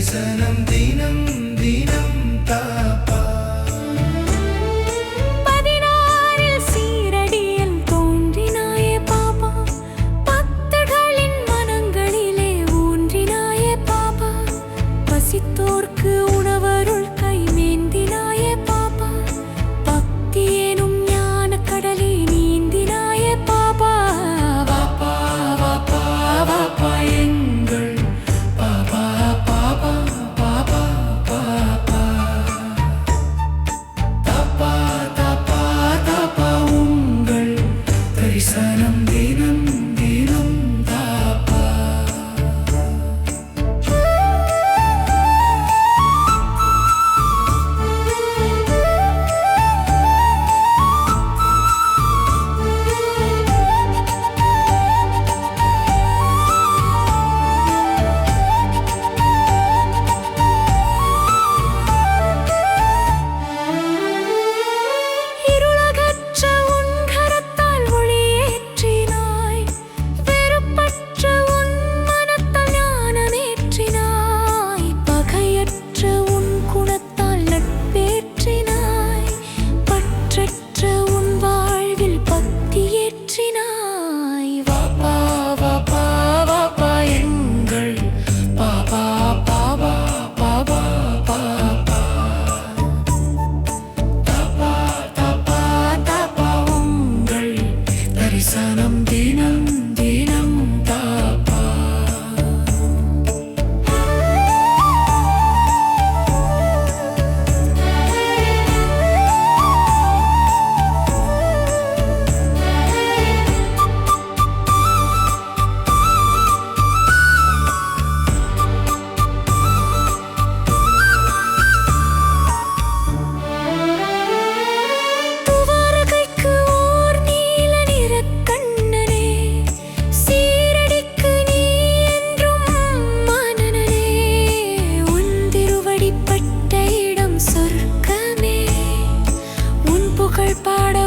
தரிசனம் தினம் தினம் தாப்பா. பதினாறில் சீரடியில் தோன்றினாய பாபா. பக்தர்களின் மனங்களிலே ஊன்றினாய பாபா. பசித்தோர்க்கு புகழ்